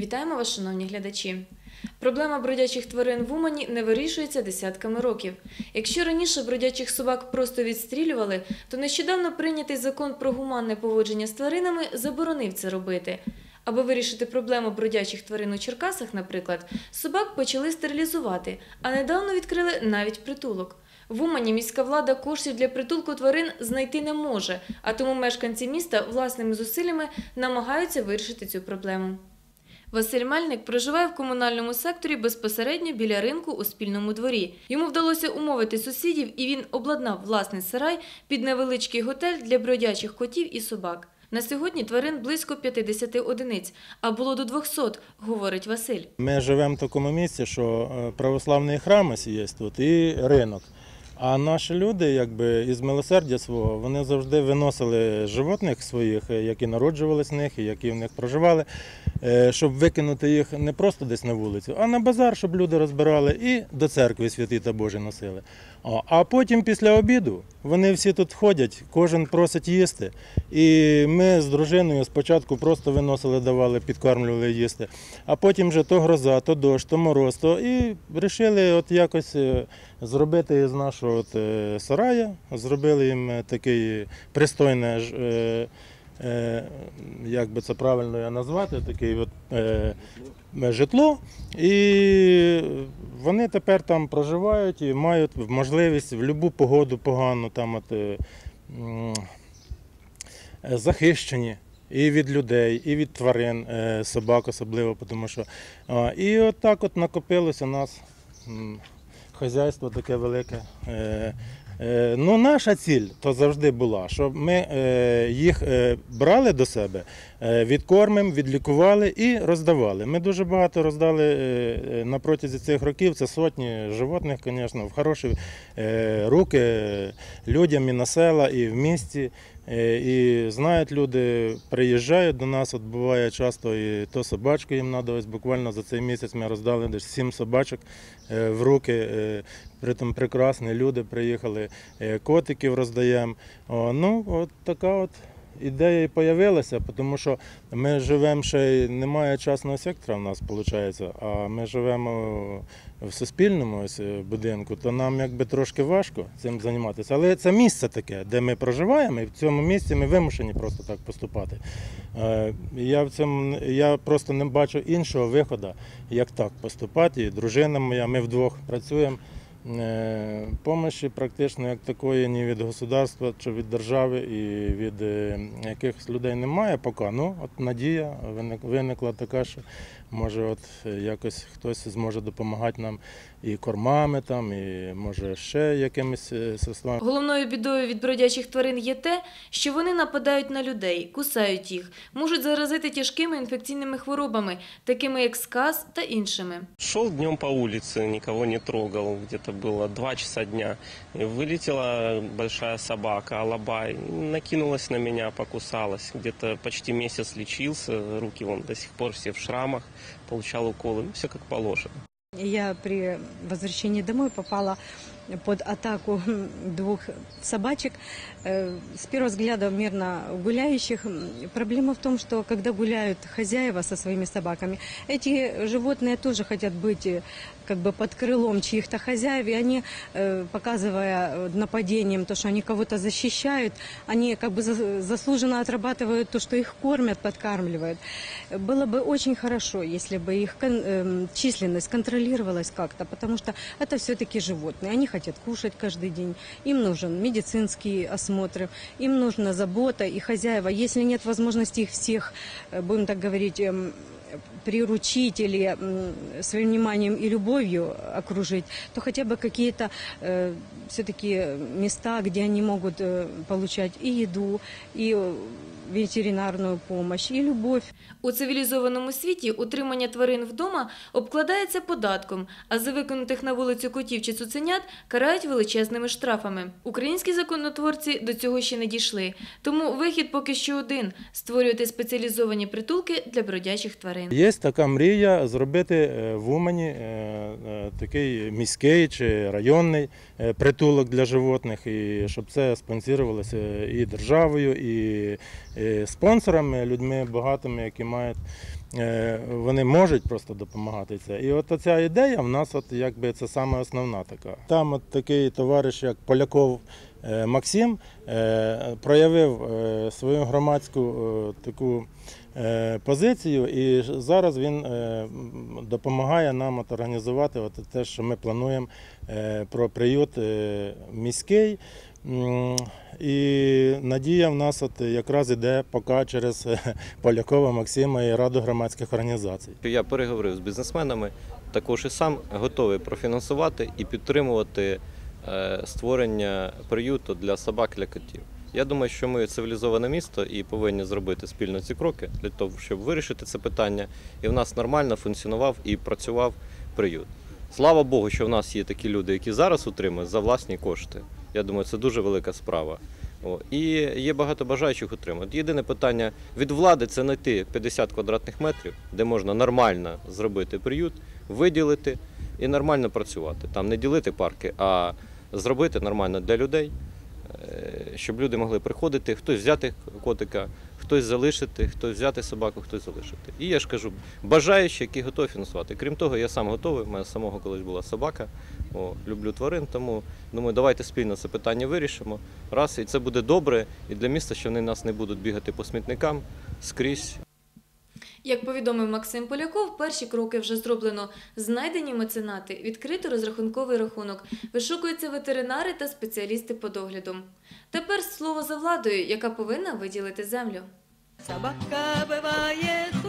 Вітаємо вас, шановні глядачі. Проблема бродячих тварин в Умані не вирішується десятками років. Якщо раніше бродячих собак просто відстрілювали, то нещодавно прийнятий закон про гуманне поводження з тваринами заборонив це робити. Аби вирішити проблему бродячих тварин у Черкасах, наприклад, собак почали стерилізувати, а недавно відкрили навіть притулок. В Умані міська влада коштів для притулку тварин знайти не може, а тому мешканці міста власними зусиллями намагаються вирішити цю проблему. Василь Мельник проживає в комунальному секторі безпосередньо біля ринку у спільному дворі. Йому вдалося умовити сусідів, і він обладнав власний сарай під невеличкий готель для бродячих котів і собак. На сьогодні тварин близько 50 одиниць, а було до 200, говорить Василь. Ми живемо в такому місці, що е, православний храм є тут і ринок. А наші люди, якби із милосердя свого, вони завжди виносили животних своїх, е, які народжувалися в них і які в них проживали, щоб викинути їх не просто десь на вулицю, а на базар, щоб люди розбирали і до церкви святі та Божі носили. А потім після обіду вони всі тут ходять, кожен просить їсти. І ми з дружиною спочатку просто виносили, давали, підкармлювали їсти. А потім вже то гроза, то дощ, то мороз, то і вирішили от якось е, зробити з нашого от, е, сарая, зробили їм е, такий е, е, як би це правильно назвати, такий от, е, житло. І вони тепер там проживають і мають можливість в будь-яку погоду погану там от, е, е, захищені. І від людей, і від тварин, е, собак особливо, тому що. І от от накопилося у нас хазяйство таке велике. Е, Ну, наша ціль то завжди була, щоб ми е, їх е, брали до себе, відкормимо, відлікували і роздавали. Ми дуже багато роздали на протязі цих років. Це сотні животних, звісно, в хороші руки людям і на села, і в місті. Е, І знають люди, приїжджають до нас, от буває часто і то собачку їм треба. Буквально за цей місяць ми роздали десь сім собачок е, в руки. е, Притом прекрасні люди приїхали, котиків роздаємо. Ну, от така от ідея і з'явилася, тому що ми живемо ще немає частного сектора в нас, виходить, а ми живемо в суспільному е, будинку, то нам якби трошки важко цим займатися. Але це місце таке, де ми проживаємо, і в цьому місці ми вимушені просто так поступати. Е, Я в цьому я просто не бачу іншого виходу, як так поступати. І дружина моя, ми вдвох працюємо. Е, Помощі практично як такої ні від государства чи від держави і від е, якихось людей немає поки. Ну, от надія виникла така, що може от е, якось хтось зможе допомагати нам і кормами, там, і може ще якимись е, средствами. Головною бідою від бродячих тварин є те, що вони нападають на людей, кусають їх, можуть заразити тяжкими інфекційними хворобами, такими як сказ та іншими. Шел днем по улице, никого не трогал, где-то было 2 часа дня. И вылетела большая собака, алабай, накинулась на меня, покусалась. Где-то почти месяц лечился, руки вон до сих пор все в шрамах, получал уколы, ну, все как положено. Я при возвращении домой попала под атаку двух собачек. Э, С первого взгляда мирно гуляющих. М, Проблема в том, что когда гуляют хозяева со своими собаками, эти животные тоже хотят быть э, как бы под крылом чьих-то хозяев, и они, э, показывая э, нападением то, что они кого-то защищают, они как бы за- заслуженно отрабатывают то, что их кормят, подкармливают. Было бы очень хорошо, если бы их кон- эм, численность контролировалась как-то, потому что это все-таки животные. Они хотят кушать каждый день, им нужен медицинский осмотр, им нужна забота и хозяева. Если нет возможности их всех, э, будем так говорить, эм, приручить или м, своим вниманием и любовью окружить, то хотя бы какие-то все-таки места, где они могут э, получать и еду, и э, ветеринарную помощь, и любовь. У цивілізованому світі утримання тварин вдома обкладається податком, а за викинутих на вулицю котів чи цуценят карають величезними штрафами. Українські законотворці до цього ще не дійшли, тому вихід поки що один створювати спеціалізовані притулки для бродячих тварин. Є така мрія зробити е, в Умані е, е, такий міський чи районний притулок для животних, і щоб це спонсорувалося і державою, і спонсорами, людьми багатими, які мають. е, Вони можуть просто допомагати це. І от ця ідея в нас, от якби це саме основна така. Там от такий товариш, як Поляков е, Максим, е, проявив свою громадську таку позицію, і зараз він допомагає нам от організувати от те, що ми плануємо про приют міський. І надія в нас от якраз іде поки через е, Полякова Максима і Раду громадських організацій. Я переговорив з бізнесменами, також і сам готовий профінансувати і підтримувати е, створення приюту для собак для котів. Я думаю, що ми цивілізоване місто і повинні зробити спільно ці кроки для того, щоб вирішити це питання. І в нас нормально функціонував і працював приют. Слава Богу, що в нас є такі люди, які зараз утримують за власні кошти. Я думаю, це дуже велика справа. І є багато бажаючих утримати. Єдине питання від влади це знайти 50 квадратних метрів, де можна нормально зробити приют, виділити і нормально працювати. Там не ділити парки, а зробити нормально для людей, е, щоб люди могли приходити, хтось взяти котика, хтось залишити, хтось взяти собаку, хтось залишити. І я ж кажу, бажаючі, які готові фінансувати. Крім того, я сам готовий. У мене самого колись була собака. О, люблю тварин, тому думаю, давайте спільно це питання вирішимо. Раз, і це буде добре і для міста, що вони нас не будуть бігати по смітникам скрізь. Як повідомив Максим Поляков, перші кроки вже зроблено. Знайдені меценати, відкрито розрахунковий рахунок, вишукуються ветеринари та спеціалісти по догляду. Тепер слово за владою, яка повинна виділити землю. Собака бывает